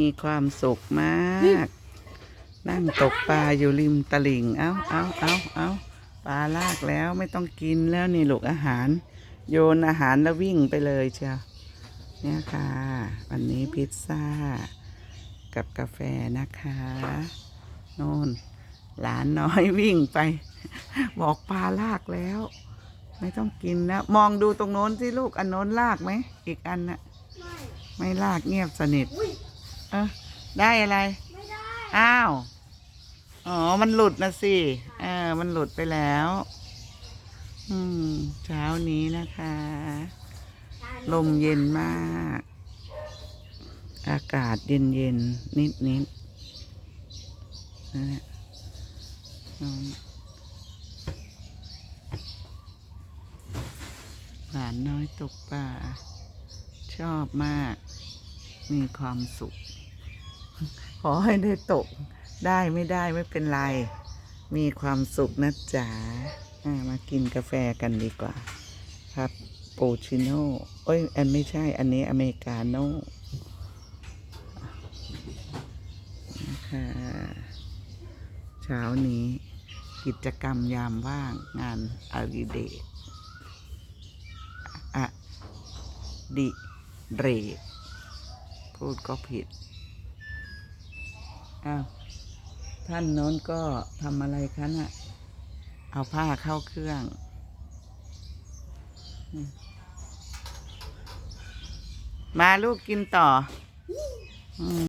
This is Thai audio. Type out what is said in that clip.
มีความสุขมาก นั่งตกปลาอยู่ริมตลิ่ง เอาเอาเอาเอาปลาลากแล้วไม่ต้องกินแล้วนี่ลูกอาหาร โยนอาหารแล้ววิ่งไปเลยเชียวเนี่ยค่ะ วันนี้พิซซ่า กับกาแฟนะคะโน่น หลานน้อยวิ่งไป บอกปลาลากแล้ว ไม่ต้องกินแล้วมองดูตรงโน้นสิลูกอันโน้นลากไหม อีกอันน่ะ ไม่ลากเงียบสนิท ออได้อะไร ไม่ได้ อ้าว อ๋อ มันหลุดนะสิเออมันหลุดไปแล้ว อืม เช้านี้นะคะ ลมเย็นมาก อากาศเย็นเย็นๆนิดนิดๆนั่นแหละนอนหลานน้อยตกปลาชอบมาก มีความสุข ขอให้ได้ตก ได้ไม่ได้ไม่เป็นไร มีความสุขนะจ๊ะอ่ามากินกาแฟกันดีกว่า ครับโปชิโน่เอ้ย อันไม่ใช่ อันนี้อเมริกาโน่นะคะเช้านี้กิจกรรมยามว่างงานอาริเดกอะดิเรกพูดก็ผิด อ้าวท่านโน้นก็ทำอะไรคะน่ะเอาผ้าเข้าเครื่องมมาลูกกินต่ออืม